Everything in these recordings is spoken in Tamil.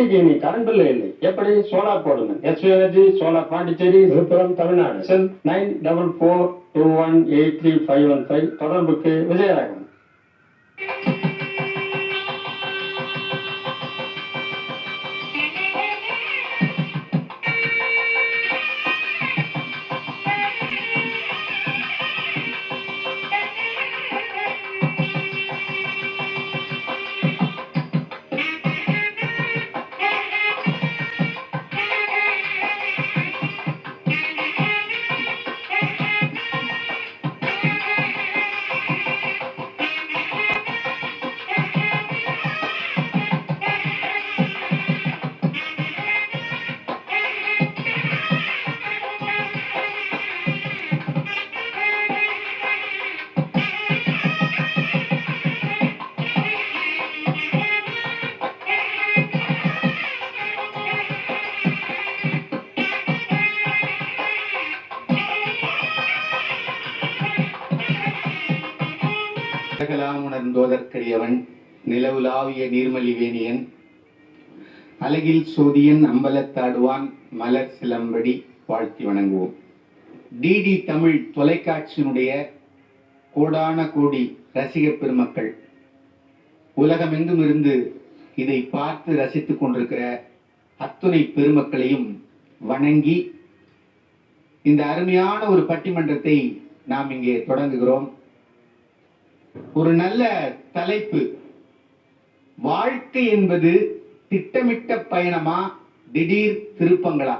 இன்னைக்கு நீ கரண்ட் பில் இல்லை எப்படி சோலார் போடுங்க S energy solar Pondicherry Villupuram Tamil Nadu. Cell nine double four two one eight three five one five. தொடர்புக்கு விஜயராகவன். உலகலாம் உணர்ந்தோதற்கரியவன் நிலவுலாவிய நீர்மலி வேணியன். அழகில் சோதியன் அம்பலத்தாடுவான் மலர் சிலம்படி வாழ்த்தி வணங்குவோம். டிடி தமிழ் தொலைக்காட்சியினுடைய கோடான கோடி ரசிகப் பெருமக்கள் உலகமெங்கும் இருந்து இதை பார்த்து ரசித்துக் கொண்டிருக்கிற அத்துணை பெருமக்களையும் வணங்கி இந்த அருமையான ஒரு பட்டிமன்றத்தை நாம் இங்கே தொடங்குகிறோம். ஒரு நல்ல தலைப்பு. வாழ்க்கை என்பது திட்டமிட்ட பயணமா திடீர் திருப்பங்களா?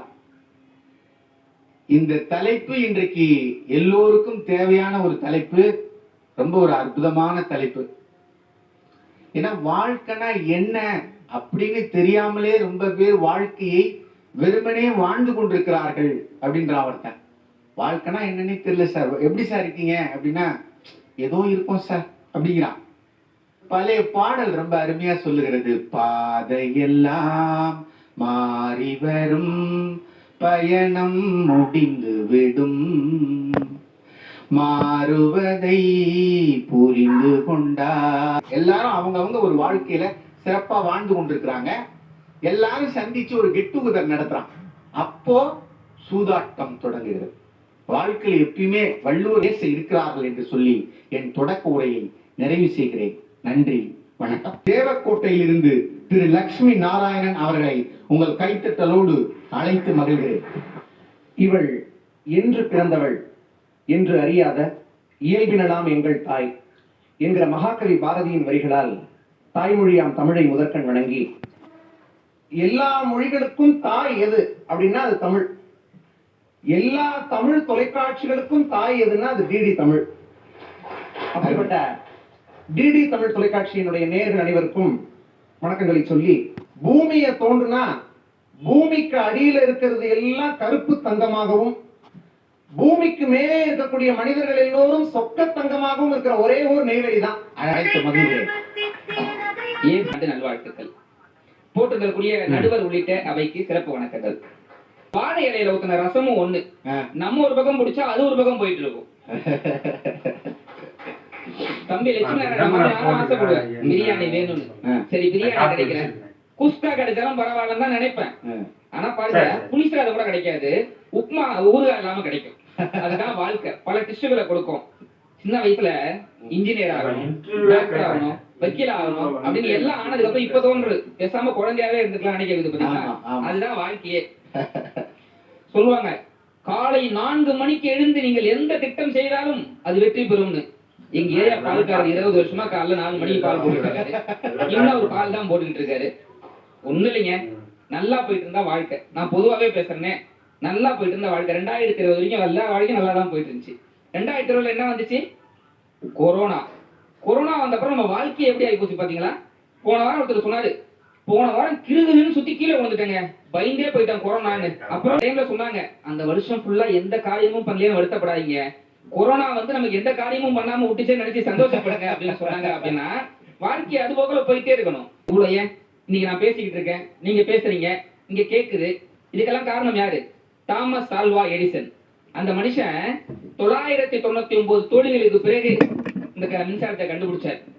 இந்த தலைப்பு இன்றைக்கு எல்லோருக்கும் தேவையான ஒரு தலைப்பு. ரொம்ப ஒரு அற்புதமான தலைப்பு. ஏன்னா வாழ்க்கைனா என்ன அப்படின்னு தெரியாமலே ரொம்ப பேர் வாழ்க்கையை வெறுமனே வாழ்ந்து கொண்டிருக்கிறார்கள் அப்படின்ற அவர்த்தன் வாழ்க்கைனா என்னன்னே தெரியல சார். எப்படி சார் இருக்கீங்க அப்படின்னா ஏதோ இருக்கும் சார் அப்படிங்கிறான். பழைய பாடல் ரொம்ப அருமையா சொல்லுகிறது. பாதையெல்லாம் மாறி வரும் பயணம் முடிந்து விடும். மாறுவதை புரிந்து கொண்டா எல்லாரும் அவங்கவுங்க ஒரு வாழ்க்கையில சிறப்பா வாழ்ந்து கொண்டிருக்கிறாங்க. எல்லாரும் சந்திச்சு ஒரு கெட் டுகெதர் நடத்துறான். அப்போ சூதாட்டம் தொடங்குகிறது. வாழ்க்கையில் எப்பயுமே வள்ளுவர் இருக்கிறார்கள் என்று சொல்லி என் தொடக்க உரையை நிறைவு செய்கிறேன். நன்றி வணக்கம். தேவக்கோட்டையில் இருந்து திரு லக்ஷ்மி நாராயணன் அவர்களை உங்கள் கைத்தட்டலோடு அழைத்து மகிழ்கிறேன். இவள் என்று பிறந்தவள் என்று அறியாத இயல்பினலாம் எங்கள் தாய் என்கிற மகாகவி பாரதியின் வரிகளால் தாய்மொழியாம் தமிழை முதற்கண் வணங்கி எல்லா மொழிகளுக்கும் தாய் எது அப்படின்னா அது தமிழ். எல்லா தமிழ் தொலைக்காட்சிகளுக்கும் தாய் எதுன்னா அது டிடி தமிழ். அப்படிப்பட்ட டிடி தமிழ் தொலைக்காட்சியினுடைய நேர்கள் அனைவருக்கும் வணக்கங்களை சொல்லி பூமியை தோன்றுனா பூமிக்கு அடியில இருக்கிறது எல்லாம் கருப்பு தங்கமாகவும் பூமிக்கு மேலே இருக்கக்கூடிய மனிதர்கள் எல்லோரும் சொக்க தங்கமாகவும் இருக்கிற ஒரே ஒரு நெய்வேலி தான் அழைத்து மகிழ்கிறேன் ஏன் நல்வாழ்த்துக்கள்? போட்டிருக்கக்கூடிய நடுவர் உள்ளிட்ட அவைக்கு சிறப்பு வணக்கங்கள். வாழை இலையில ஊத்தின ரசமும் ஒண்ணு. நம்ம ஒரு பக்கம் பிடிச்சா அது ஒரு பக்கம் போயிட்டு இருக்கும். தம்பி லட்சுமி ஆசைப்படுவேன் பிரியாணி வேணும்னு. சரி பிரியாணி கிடைக்கல குஸ்கா கிடைச்சாலும் பரவாயில்லன்னு தான் நினைப்பேன். ஆனா பாருங்க புளிசாத கூட கிடைக்காது. உப்மா ஊறுகாய் இல்லாம கிடைக்கும். அதுதான் வாழ்க்கை. பல டிஷ்டுகளை கொடுக்கும். சின்ன வயசுல இன்ஜினியர் ஆகணும் டாக்டர் ஆகணும் வக்கீல் ஆகணும் அப்படின்னு எல்லாம் ஆனதுக்கு அப்புறம் இப்ப தோன்றுது பேசாம குழந்தையாவே இருந்துக்கலாம் நினைக்கிறது. அதுதான் வாழ்க்கையே. சொல்லுவாங்க காலை நான்கு மணிக்கு எழுந்து நீங்கள் எந்த திட்டம் செய்தாலும் அது வெற்றி பெறும்னு. எங்க ஏரியா பால்காரர் இருபது வருஷமா காலைல நாலு மணிக்கு பால் போட்டுட்டு இருக்காரு. இன்னும் ஒரு பால் தான் போட்டுக்கிட்டு இருக்காரு. ஒண்ணு இல்லைங்க. நல்லா போயிட்டு இருந்தா வாழ்க்கை. நான் பொதுவாவே பேசுறேனே. நல்லா போயிட்டு இருந்தா வாழ்க்கை. ரெண்டாயிரத்தி இருபது வரைக்கும் எல்லா வாழ்க்கையும் நல்லா தான் போயிட்டு இருந்துச்சு. ரெண்டாயிரத்தி இருபதுல என்ன வந்துச்சு? கொரோனா. கொரோனா வந்த அப்புறம் நம்ம வாழ்க்கை எப்படி ஆகி போச்சு பாத்தீங்களா? போன வாரம் ஒருத்தர் சொன்னாரு போன வாரம் கிருகுன்னு சுத்தி கீழே விழுந்துட்டேங்க. பயந்தே போயிட்டான் கொரோனான்னு. அப்புறம் டைம்ல சொன்னாங்க அந்த வருஷம் ஃபுல்லா எந்த காரியமும் பண்ணலையே வருத்தப்படாதீங்க. கொரோனா வந்து நமக்கு எந்த காரியமும் பண்ணாம விட்டுச்சே நினைச்சு சந்தோஷப்படுங்க அப்படின்னு சொன்னாங்க அப்படின்னா வாழ்க்கை அது போகல போயிட்டே இருக்கணும். இவ்வளவு ஏன்? இன்னைக்கு நான் பேசிக்கிட்டு இருக்கேன். நீங்க பேசுறீங்க. இங்க கேக்குது. இதுக்கெல்லாம் காரணம் யாரு? Thomas Alva Edison. அந்த மனுஷன் தொள்ளாயிரத்தி தொண்ணூத்தி ஒன்பது தோழிகளுக்கு பிறகு இந்த மின்சாரத்தை கண்டுபிடிச்சார்.